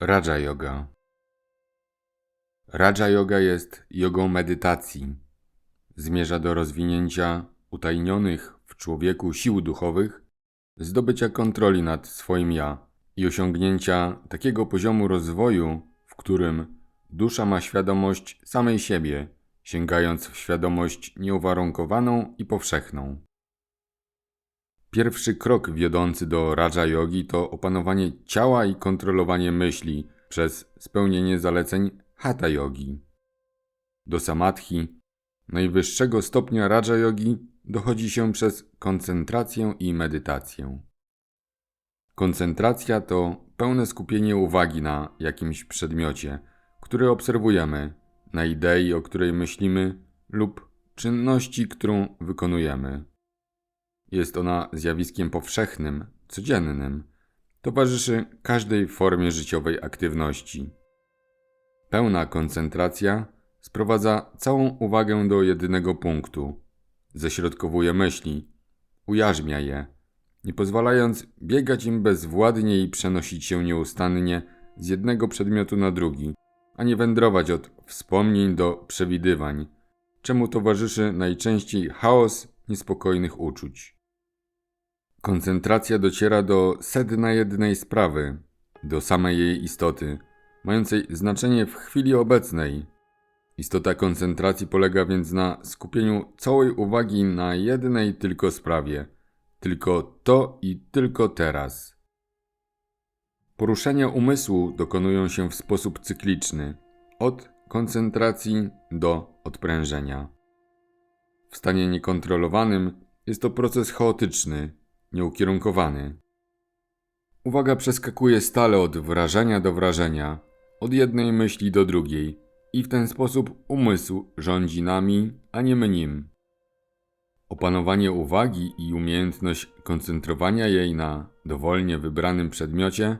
Raja Yoga Raja Yoga jest jogą medytacji. Zmierza do rozwinięcia utajnionych w człowieku sił duchowych, zdobycia kontroli nad swoim ja i osiągnięcia takiego poziomu rozwoju, w którym dusza ma świadomość samej siebie, sięgając w świadomość nieuwarunkowaną i powszechną. Pierwszy krok wiodący do Raja Yogi to opanowanie ciała i kontrolowanie myśli przez spełnienie zaleceń Hatha Yogi. Do Samadhi, najwyższego stopnia Raja Yogi, dochodzi się przez koncentrację i medytację. Koncentracja to pełne skupienie uwagi na jakimś przedmiocie, który obserwujemy, na idei, o której myślimy lub czynności, którą wykonujemy. Jest ona zjawiskiem powszechnym, codziennym. Towarzyszy każdej formie życiowej aktywności. Pełna koncentracja sprowadza całą uwagę do jedynego punktu. Ześrodkowuje myśli, ujarzmia je, nie pozwalając biegać im bezwładnie i przenosić się nieustannie z jednego przedmiotu na drugi, a nie wędrować od wspomnień do przewidywań, czemu towarzyszy najczęściej chaos niespokojnych uczuć. Koncentracja dociera do sedna jednej sprawy, do samej jej istoty, mającej znaczenie w chwili obecnej. Istota koncentracji polega więc na skupieniu całej uwagi na jednej tylko sprawie, tylko to i tylko teraz. Poruszenia umysłu dokonują się w sposób cykliczny, od koncentracji do odprężenia. W stanie niekontrolowanym jest to proces chaotyczny, nieukierunkowany. Uwaga przeskakuje stale od wrażenia do wrażenia, od jednej myśli do drugiej, i w ten sposób umysł rządzi nami, a nie my nim. Opanowanie uwagi i umiejętność koncentrowania jej na dowolnie wybranym przedmiocie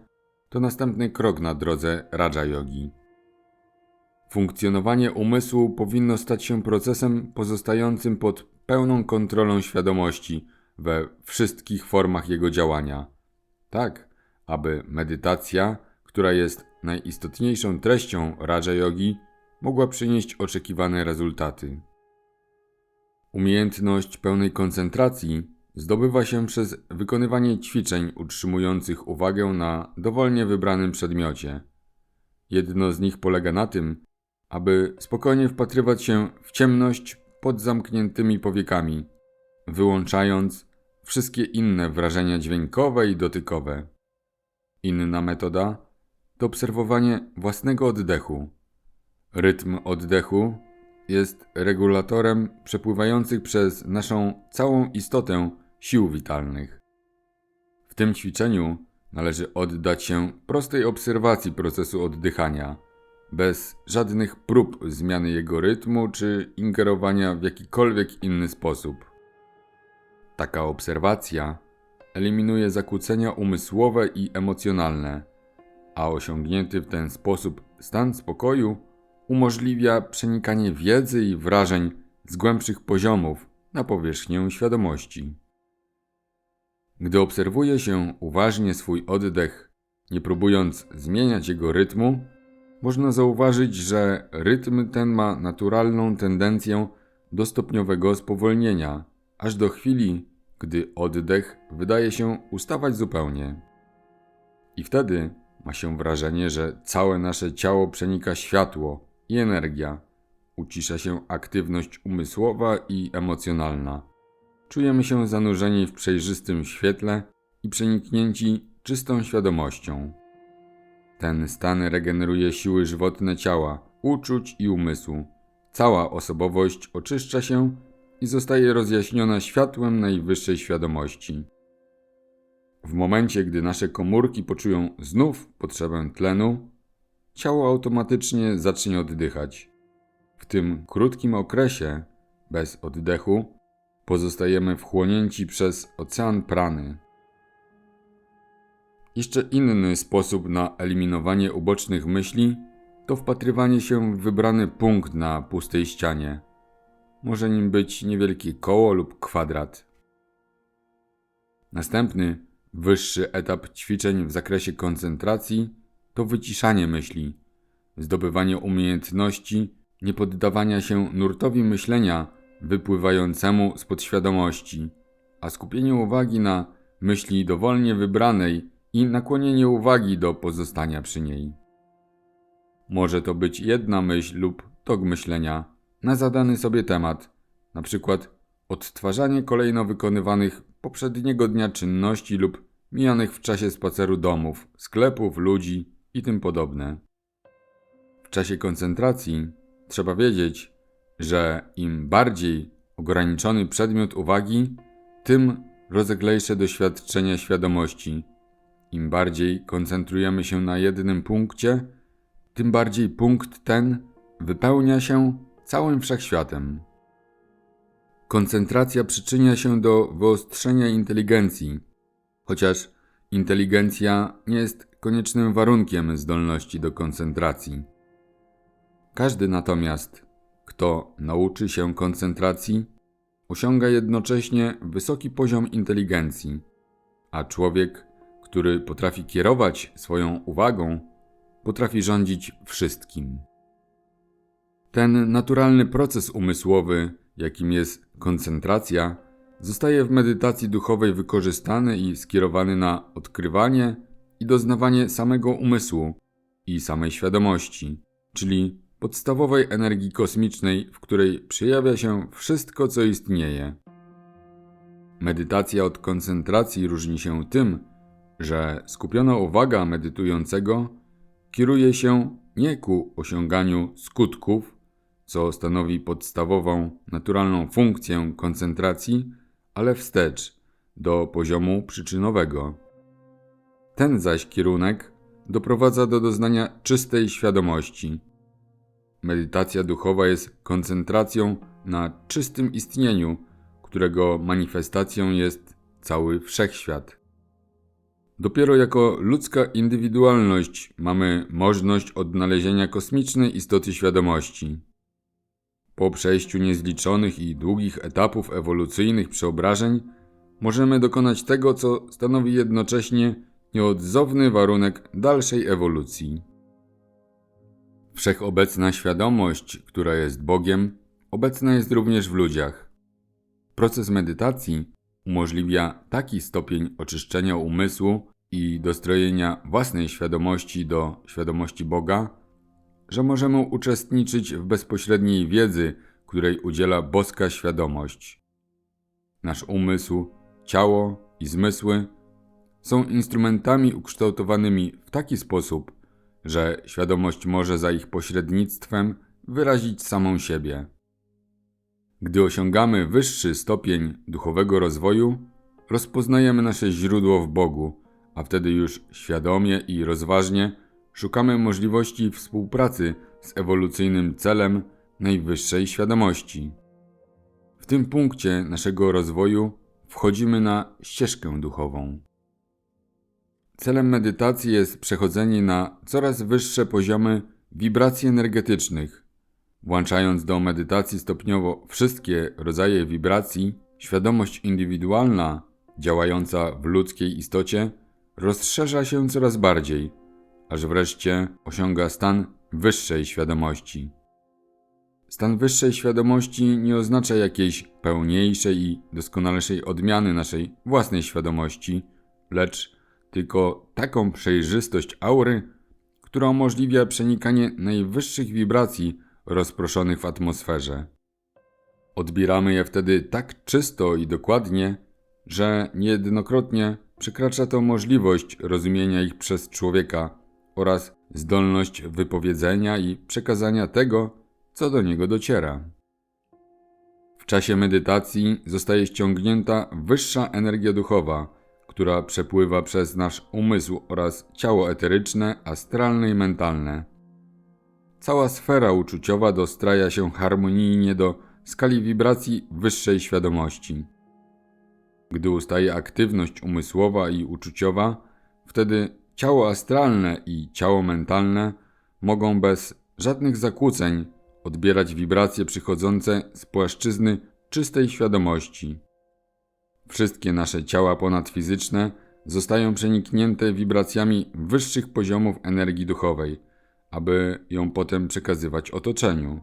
to następny krok na drodze Raja Yogi. Funkcjonowanie umysłu powinno stać się procesem pozostającym pod pełną kontrolą świadomości we wszystkich formach jego działania. Tak, aby medytacja, która jest najistotniejszą treścią Raja Yogi, mogła przynieść oczekiwane rezultaty. Umiejętność pełnej koncentracji zdobywa się przez wykonywanie ćwiczeń utrzymujących uwagę na dowolnie wybranym przedmiocie. Jedno z nich polega na tym, aby spokojnie wpatrywać się w ciemność pod zamkniętymi powiekami, wyłączając wszystkie inne wrażenia dźwiękowe i dotykowe. Inna metoda to obserwowanie własnego oddechu. Rytm oddechu jest regulatorem przepływających przez naszą całą istotę sił witalnych. W tym ćwiczeniu należy oddać się prostej obserwacji procesu oddychania, bez żadnych prób zmiany jego rytmu czy ingerowania w jakikolwiek inny sposób. Taka obserwacja eliminuje zakłócenia umysłowe i emocjonalne, a osiągnięty w ten sposób stan spokoju umożliwia przenikanie wiedzy i wrażeń z głębszych poziomów na powierzchnię świadomości. Gdy obserwuje się uważnie swój oddech, nie próbując zmieniać jego rytmu, można zauważyć, że rytm ten ma naturalną tendencję do stopniowego spowolnienia, aż do chwili, gdy oddech wydaje się ustawać zupełnie. I wtedy ma się wrażenie, że całe nasze ciało przenika światło i energia, ucisza się aktywność umysłowa i emocjonalna. Czujemy się zanurzeni w przejrzystym świetle i przeniknięci czystą świadomością. Ten stan regeneruje siły żywotne ciała, uczuć i umysłu. Cała osobowość oczyszcza się i zostaje rozjaśniona światłem najwyższej świadomości. W momencie, gdy nasze komórki poczują znów potrzebę tlenu, ciało automatycznie zacznie oddychać. W tym krótkim okresie, bez oddechu, pozostajemy wchłonięci przez ocean prany. Jeszcze inny sposób na eliminowanie ubocznych myśli to wpatrywanie się w wybrany punkt na pustej ścianie. Może nim być niewielkie koło lub kwadrat. Następny, wyższy etap ćwiczeń w zakresie koncentracji to wyciszanie myśli, zdobywanie umiejętności niepoddawania się nurtowi myślenia wypływającemu z podświadomości, a skupienie uwagi na myśli dowolnie wybranej i nakłonienie uwagi do pozostania przy niej. Może to być jedna myśl lub tok myślenia na zadany sobie temat, na przykład odtwarzanie kolejno wykonywanych poprzedniego dnia czynności lub mijanych w czasie spaceru domów, sklepów, ludzi i tym podobne. W czasie koncentracji trzeba wiedzieć, że im bardziej ograniczony przedmiot uwagi, tym rozleglejsze doświadczenia świadomości. Im bardziej koncentrujemy się na jednym punkcie, tym bardziej punkt ten wypełnia się całym wszechświatem. Koncentracja przyczynia się do wyostrzenia inteligencji, chociaż inteligencja nie jest koniecznym warunkiem zdolności do koncentracji. Każdy natomiast, kto nauczy się koncentracji, osiąga jednocześnie wysoki poziom inteligencji, a człowiek, który potrafi kierować swoją uwagą, potrafi rządzić wszystkim. Ten naturalny proces umysłowy, jakim jest koncentracja, zostaje w medytacji duchowej wykorzystany i skierowany na odkrywanie i doznawanie samego umysłu i samej świadomości, czyli podstawowej energii kosmicznej, w której przejawia się wszystko, co istnieje. Medytacja od koncentracji różni się tym, że skupiona uwaga medytującego kieruje się nie ku osiąganiu skutków, co stanowi podstawową, naturalną funkcję koncentracji, ale wstecz do poziomu przyczynowego. Ten zaś kierunek doprowadza do doznania czystej świadomości. Medytacja duchowa jest koncentracją na czystym istnieniu, którego manifestacją jest cały wszechświat. Dopiero jako ludzka indywidualność mamy możliwość odnalezienia kosmicznej istoty świadomości. Po przejściu niezliczonych i długich etapów ewolucyjnych przeobrażeń, możemy dokonać tego, co stanowi jednocześnie nieodzowny warunek dalszej ewolucji. Wszechobecna świadomość, która jest Bogiem, obecna jest również w ludziach. Proces medytacji umożliwia taki stopień oczyszczenia umysłu i dostrojenia własnej świadomości do świadomości Boga, że możemy uczestniczyć w bezpośredniej wiedzy, której udziela boska świadomość. Nasz umysł, ciało i zmysły są instrumentami ukształtowanymi w taki sposób, że świadomość może za ich pośrednictwem wyrazić samą siebie. Gdy osiągamy wyższy stopień duchowego rozwoju, rozpoznajemy nasze źródło w Bogu, a wtedy już świadomie i rozważnie szukamy możliwości współpracy z ewolucyjnym celem najwyższej świadomości. W tym punkcie naszego rozwoju wchodzimy na ścieżkę duchową. Celem medytacji jest przechodzenie na coraz wyższe poziomy wibracji energetycznych. Włączając do medytacji stopniowo wszystkie rodzaje wibracji, świadomość indywidualna, działająca w ludzkiej istocie, rozszerza się coraz bardziej, aż wreszcie osiąga stan wyższej świadomości. Stan wyższej świadomości nie oznacza jakiejś pełniejszej i doskonalszej odmiany naszej własnej świadomości, lecz tylko taką przejrzystość aury, która umożliwia przenikanie najwyższych wibracji rozproszonych w atmosferze. Odbieramy je wtedy tak czysto i dokładnie, że niejednokrotnie przekracza to możliwość rozumienia ich przez człowieka oraz zdolność wypowiedzenia i przekazania tego, co do niego dociera. W czasie medytacji zostaje ściągnięta wyższa energia duchowa, która przepływa przez nasz umysł oraz ciało eteryczne, astralne i mentalne. Cała sfera uczuciowa dostraja się harmonijnie do skali wibracji wyższej świadomości. Gdy ustaje aktywność umysłowa i uczuciowa, wtedy ciało astralne i ciało mentalne mogą bez żadnych zakłóceń odbierać wibracje przychodzące z płaszczyzny czystej świadomości. Wszystkie nasze ciała ponadfizyczne zostają przeniknięte wibracjami wyższych poziomów energii duchowej, aby ją potem przekazywać otoczeniu.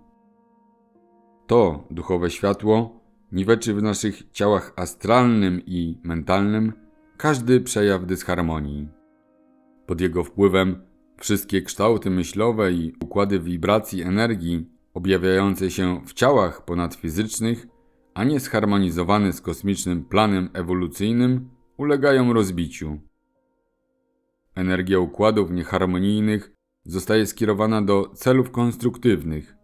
To duchowe światło niweczy w naszych ciałach astralnym i mentalnym każdy przejaw dysharmonii. Pod jego wpływem wszystkie kształty myślowe i układy wibracji energii objawiające się w ciałach ponadfizycznych, a nie zharmonizowane z kosmicznym planem ewolucyjnym, ulegają rozbiciu. Energia układów nieharmonijnych zostaje skierowana do celów konstruktywnych.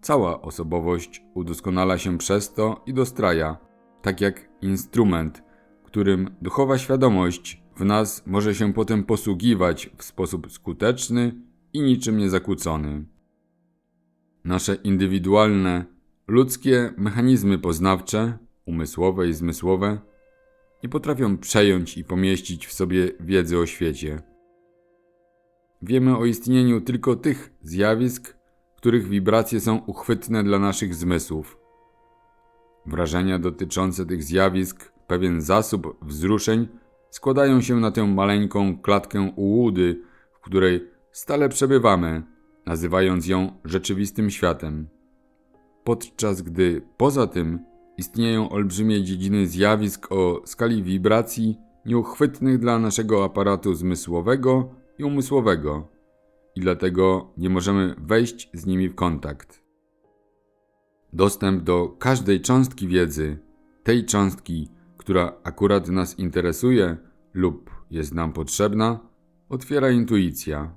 Cała osobowość udoskonala się przez to i dostraja, tak jak instrument, którym duchowa świadomość w nas może się potem posługiwać w sposób skuteczny i niczym niezakłócony. Nasze indywidualne, ludzkie mechanizmy poznawcze, umysłowe i zmysłowe, nie potrafią przejąć i pomieścić w sobie wiedzy o świecie. Wiemy o istnieniu tylko tych zjawisk, których wibracje są uchwytne dla naszych zmysłów. Wrażenia dotyczące tych zjawisk, pewien zasób wzruszeń składają się na tę maleńką klatkę ułudy, w której stale przebywamy, nazywając ją rzeczywistym światem. Podczas gdy poza tym istnieją olbrzymie dziedziny zjawisk o skali wibracji nieuchwytnych dla naszego aparatu zmysłowego i umysłowego, i dlatego nie możemy wejść z nimi w kontakt. Dostęp do każdej cząstki wiedzy, tej cząstki, która akurat nas interesuje lub jest nam potrzebna, otwiera intuicja.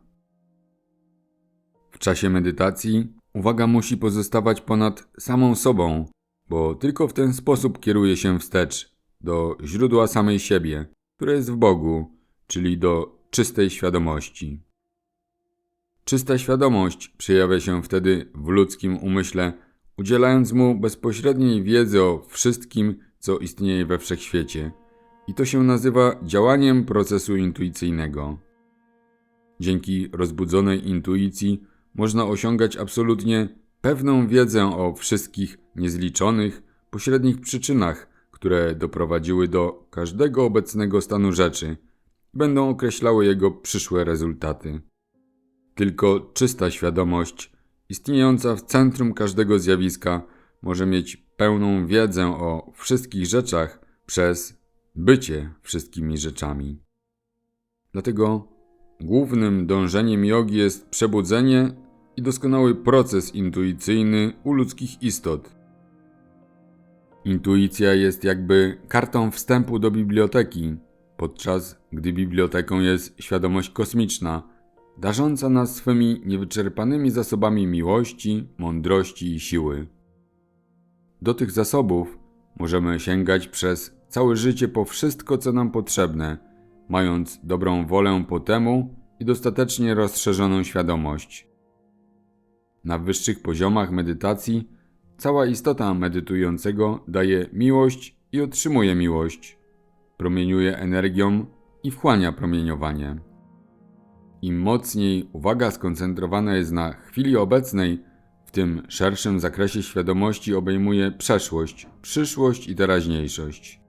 W czasie medytacji uwaga musi pozostawać ponad samą sobą, bo tylko w ten sposób kieruje się wstecz do źródła samej siebie, które jest w Bogu, czyli do czystej świadomości. Czysta świadomość przejawia się wtedy w ludzkim umyśle, udzielając mu bezpośredniej wiedzy o wszystkim, co istnieje we wszechświecie. I to się nazywa działaniem procesu intuicyjnego. Dzięki rozbudzonej intuicji można osiągać absolutnie pewną wiedzę o wszystkich niezliczonych, pośrednich przyczynach, które doprowadziły do każdego obecnego stanu rzeczy i będą określały jego przyszłe rezultaty. Tylko czysta świadomość, istniejąca w centrum każdego zjawiska, może mieć pełną wiedzę o wszystkich rzeczach przez bycie wszystkimi rzeczami. Dlatego głównym dążeniem jogi jest przebudzenie i doskonały proces intuicyjny u ludzkich istot. Intuicja jest jakby kartą wstępu do biblioteki, podczas gdy biblioteką jest świadomość kosmiczna, darząca nas swymi niewyczerpanymi zasobami miłości, mądrości i siły. Do tych zasobów możemy sięgać przez całe życie po wszystko, co nam potrzebne, mając dobrą wolę po temu i dostatecznie rozszerzoną świadomość. Na wyższych poziomach medytacji cała istota medytującego daje miłość i otrzymuje miłość, promieniuje energią i wchłania promieniowanie. Im mocniej uwaga skoncentrowana jest na chwili obecnej, tym szerszym zakresie świadomości obejmuje przeszłość, przyszłość i teraźniejszość.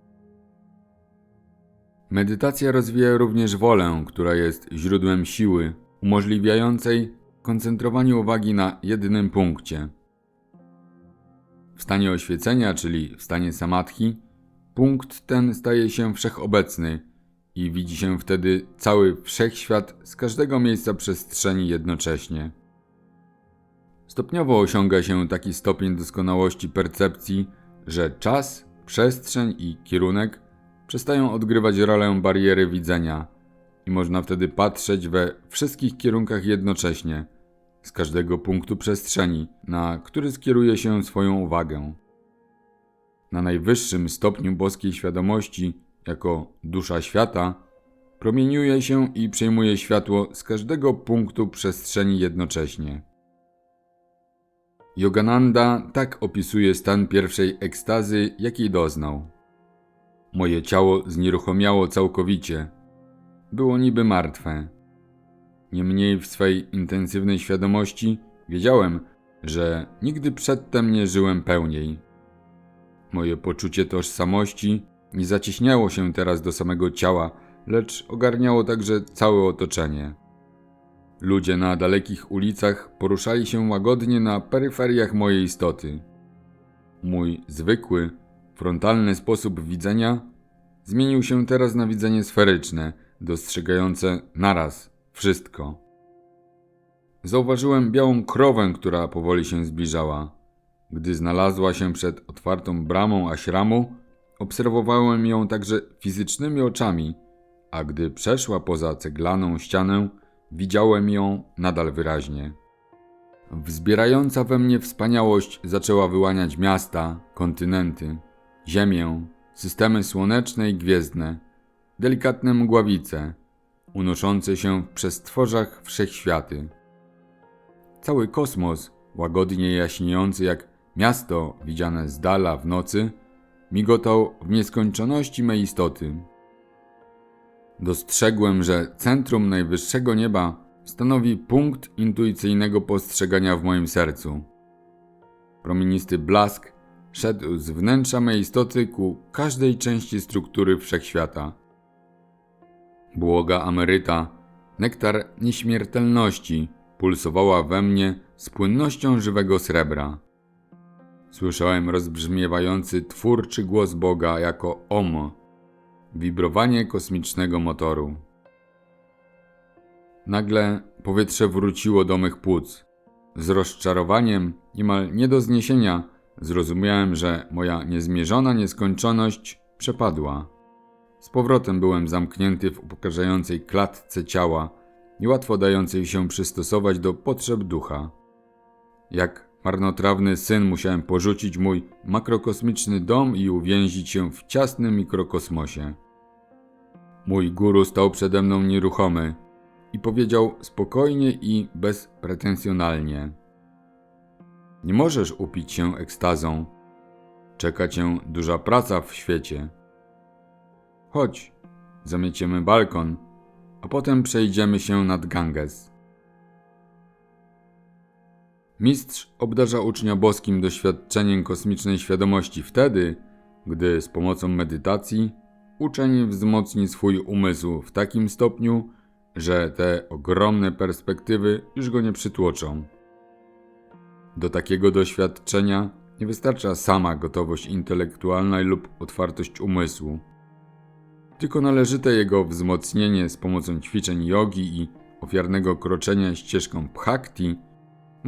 Medytacja rozwija również wolę, która jest źródłem siły, umożliwiającej koncentrowanie uwagi na jednym punkcie. W stanie oświecenia, czyli w stanie samadhi, punkt ten staje się wszechobecny i widzi się wtedy cały wszechświat z każdego miejsca przestrzeni jednocześnie. Stopniowo osiąga się taki stopień doskonałości percepcji, że czas, przestrzeń i kierunek przestają odgrywać rolę bariery widzenia i można wtedy patrzeć we wszystkich kierunkach jednocześnie, z każdego punktu przestrzeni, na który skieruje się swoją uwagę. Na najwyższym stopniu boskiej świadomości, jako dusza świata, promieniuje się i przejmuje światło z każdego punktu przestrzeni jednocześnie. Yogananda tak opisuje stan pierwszej ekstazy, jakiej doznał. Moje ciało znieruchomiało całkowicie. Było niby martwe. Niemniej w swej intensywnej świadomości wiedziałem, że nigdy przedtem nie żyłem pełniej. Moje poczucie tożsamości nie zacieśniało się teraz do samego ciała, lecz ogarniało także całe otoczenie. Ludzie na dalekich ulicach poruszali się łagodnie na peryferiach mojej istoty. Mój zwykły, frontalny sposób widzenia zmienił się teraz na widzenie sferyczne, dostrzegające naraz wszystko. Zauważyłem białą krowę, która powoli się zbliżała. Gdy znalazła się przed otwartą bramą aśramu, obserwowałem ją także fizycznymi oczami, a gdy przeszła poza ceglaną ścianę, widziałem ją nadal wyraźnie. Wzbierająca we mnie wspaniałość zaczęła wyłaniać miasta, kontynenty, ziemię, systemy słoneczne i gwiezdne, delikatne mgławice, unoszące się w przestworzach wszechświaty. Cały kosmos, łagodnie jaśniejący jak miasto widziane z dala w nocy, migotał w nieskończoności mej istoty. Dostrzegłem, że centrum najwyższego nieba stanowi punkt intuicyjnego postrzegania w moim sercu. Promienisty blask szedł z wnętrza mej istoty ku każdej części struktury wszechświata. Błoga Ameryta, nektar nieśmiertelności, pulsowała we mnie z płynnością żywego srebra. Słyszałem rozbrzmiewający twórczy głos Boga jako Om, wibrowanie kosmicznego motoru. Nagle powietrze wróciło do mych płuc. Z rozczarowaniem, niemal nie do zniesienia, zrozumiałem, że moja niezmierzona nieskończoność przepadła. Z powrotem byłem zamknięty w upokarzającej klatce ciała, niełatwo dającej się przystosować do potrzeb ducha. Jak marnotrawny syn musiałem porzucić mój makrokosmiczny dom i uwięzić się w ciasnym mikrokosmosie. Mój guru stał przede mną nieruchomy i powiedział spokojnie i bezpretensjonalnie: Nie możesz upić się ekstazą. Czeka cię duża praca w świecie. Chodź, zamieciemy balkon, a potem przejdziemy się nad Ganges. Mistrz obdarza ucznia boskim doświadczeniem kosmicznej świadomości wtedy, gdy z pomocą medytacji uczeń wzmocni swój umysł w takim stopniu, że te ogromne perspektywy już go nie przytłoczą. Do takiego doświadczenia nie wystarcza sama gotowość intelektualna lub otwartość umysłu, tylko należyte jego wzmocnienie z pomocą ćwiczeń jogi i ofiarnego kroczenia ścieżką bhakti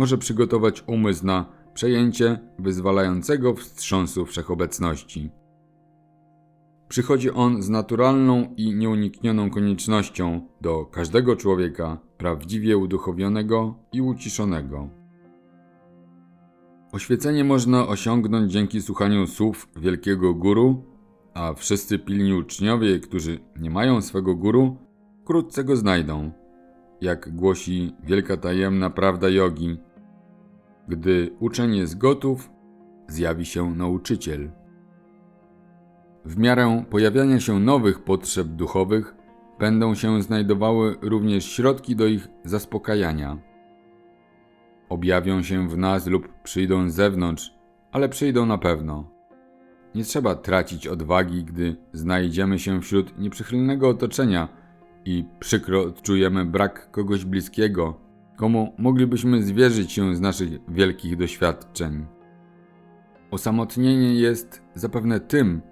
może przygotować umysł na przejęcie wyzwalającego wstrząsu wszechobecności. Przychodzi on z naturalną i nieuniknioną koniecznością do każdego człowieka prawdziwie uduchowionego i uciszonego. Oświecenie można osiągnąć dzięki słuchaniu słów wielkiego guru, a wszyscy pilni uczniowie, którzy nie mają swego guru, wkrótce go znajdą. Jak głosi wielka tajemna prawda jogi, gdy uczeń jest gotów, zjawi się nauczyciel. W miarę pojawiania się nowych potrzeb duchowych będą się znajdowały również środki do ich zaspokajania. Objawią się w nas lub przyjdą z zewnątrz, ale przyjdą na pewno. Nie trzeba tracić odwagi, gdy znajdziemy się wśród nieprzychylnego otoczenia i przykro odczujemy brak kogoś bliskiego, komu moglibyśmy zwierzyć się z naszych wielkich doświadczeń. Osamotnienie jest zapewne tym,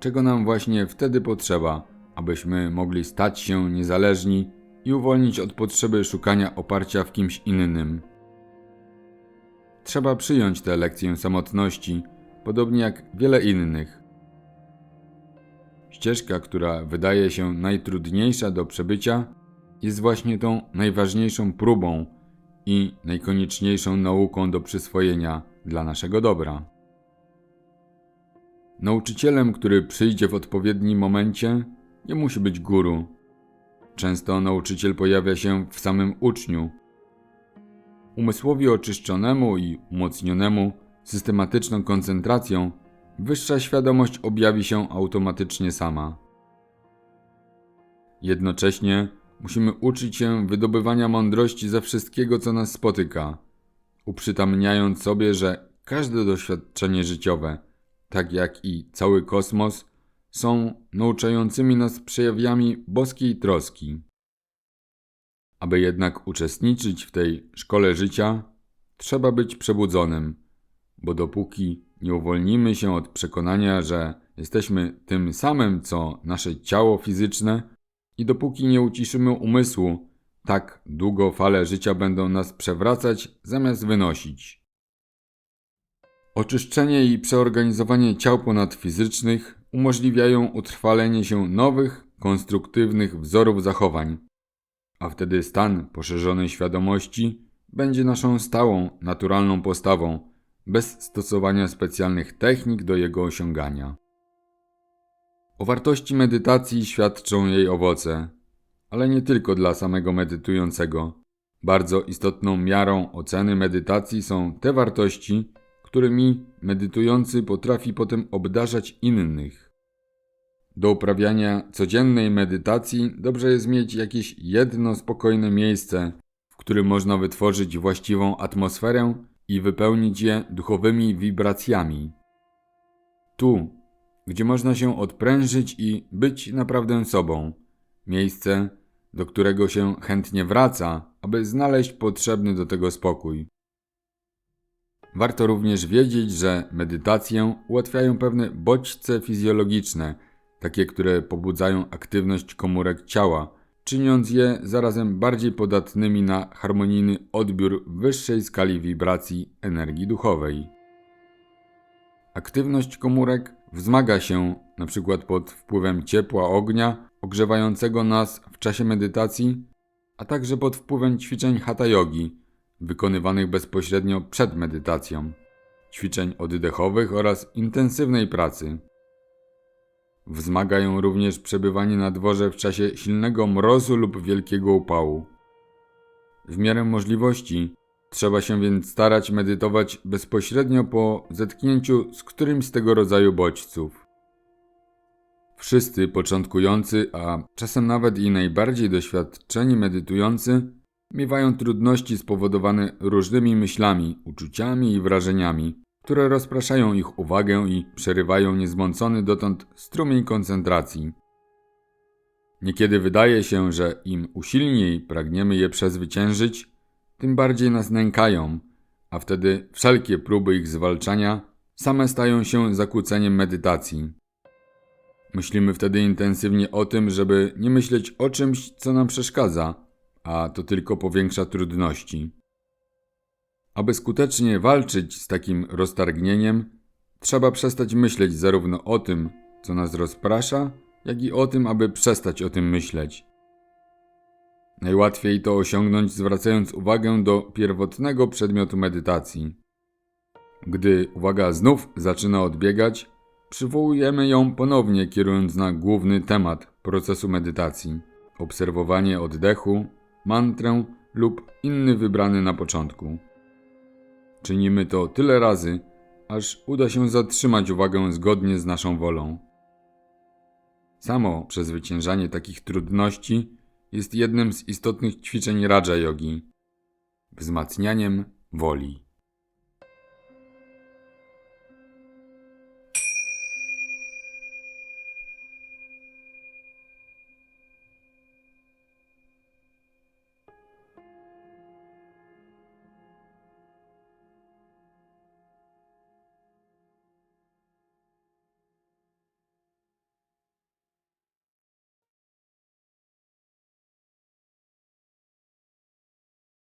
czego nam właśnie wtedy potrzeba, abyśmy mogli stać się niezależni i uwolnić od potrzeby szukania oparcia w kimś innym. Trzeba przyjąć tę lekcję samotności, podobnie jak wiele innych. Ścieżka, która wydaje się najtrudniejsza do przebycia, jest właśnie tą najważniejszą próbą i najkonieczniejszą nauką do przyswojenia dla naszego dobra. Nauczycielem, który przyjdzie w odpowiednim momencie, nie musi być guru. Często nauczyciel pojawia się w samym uczniu. Umysłowi oczyszczonemu i umocnionemu systematyczną koncentracją, wyższa świadomość objawi się automatycznie sama. Jednocześnie musimy uczyć się wydobywania mądrości ze wszystkiego, co nas spotyka, uprzytamniając sobie, że każde doświadczenie życiowe, tak jak i cały kosmos, są nauczającymi nas przejawiami boskiej troski. Aby jednak uczestniczyć w tej szkole życia, trzeba być przebudzonym, bo dopóki nie uwolnimy się od przekonania, że jesteśmy tym samym co nasze ciało fizyczne, i dopóki nie uciszymy umysłu, tak długo fale życia będą nas przewracać zamiast wynosić. Oczyszczenie i przeorganizowanie ciał ponadfizycznych umożliwiają utrwalenie się nowych, konstruktywnych wzorów zachowań, a wtedy stan poszerzonej świadomości będzie naszą stałą, naturalną postawą, bez stosowania specjalnych technik do jego osiągania. O wartości medytacji świadczą jej owoce, ale nie tylko dla samego medytującego. Bardzo istotną miarą oceny medytacji są te wartości, którymi medytujący potrafi potem obdarzać innych. Do uprawiania codziennej medytacji dobrze jest mieć jakieś jedno spokojne miejsce, w którym można wytworzyć właściwą atmosferę i wypełnić je duchowymi wibracjami. Tu, gdzie można się odprężyć i być naprawdę sobą. Miejsce, do którego się chętnie wraca, aby znaleźć potrzebny do tego spokój. Warto również wiedzieć, że medytację ułatwiają pewne bodźce fizjologiczne, takie, które pobudzają aktywność komórek ciała, czyniąc je zarazem bardziej podatnymi na harmonijny odbiór wyższej skali wibracji energii duchowej. Aktywność komórek wzmaga się np. pod wpływem ciepła ognia ogrzewającego nas w czasie medytacji, a także pod wpływem ćwiczeń hatha yogi wykonywanych bezpośrednio przed medytacją, ćwiczeń oddechowych oraz intensywnej pracy. Wzmagają również przebywanie na dworze w czasie silnego mrozu lub wielkiego upału. W miarę możliwości trzeba się więc starać medytować bezpośrednio po zetknięciu z którymś z tego rodzaju bodźców. Wszyscy początkujący, a czasem nawet i najbardziej doświadczeni medytujący miewają trudności spowodowane różnymi myślami, uczuciami i wrażeniami, które rozpraszają ich uwagę i przerywają niezmącony dotąd strumień koncentracji. Niekiedy wydaje się, że im usilniej pragniemy je przezwyciężyć, tym bardziej nas nękają, a wtedy wszelkie próby ich zwalczania same stają się zakłóceniem medytacji. Myślimy wtedy intensywnie o tym, żeby nie myśleć o czymś, co nam przeszkadza, a to tylko powiększa trudności. Aby skutecznie walczyć z takim roztargnieniem, trzeba przestać myśleć zarówno o tym, co nas rozprasza, jak i o tym, aby przestać o tym myśleć. Najłatwiej to osiągnąć zwracając uwagę do pierwotnego przedmiotu medytacji. Gdy uwaga znów zaczyna odbiegać, przywołujemy ją ponownie, kierując na główny temat procesu medytacji obserwowanie oddechu, mantrę lub inny wybrany na początku. Czynimy to tyle razy, aż uda się zatrzymać uwagę zgodnie z naszą wolą. Samo przezwyciężanie takich trudności jest jednym z istotnych ćwiczeń Raja Yogi, wzmacnianiem woli.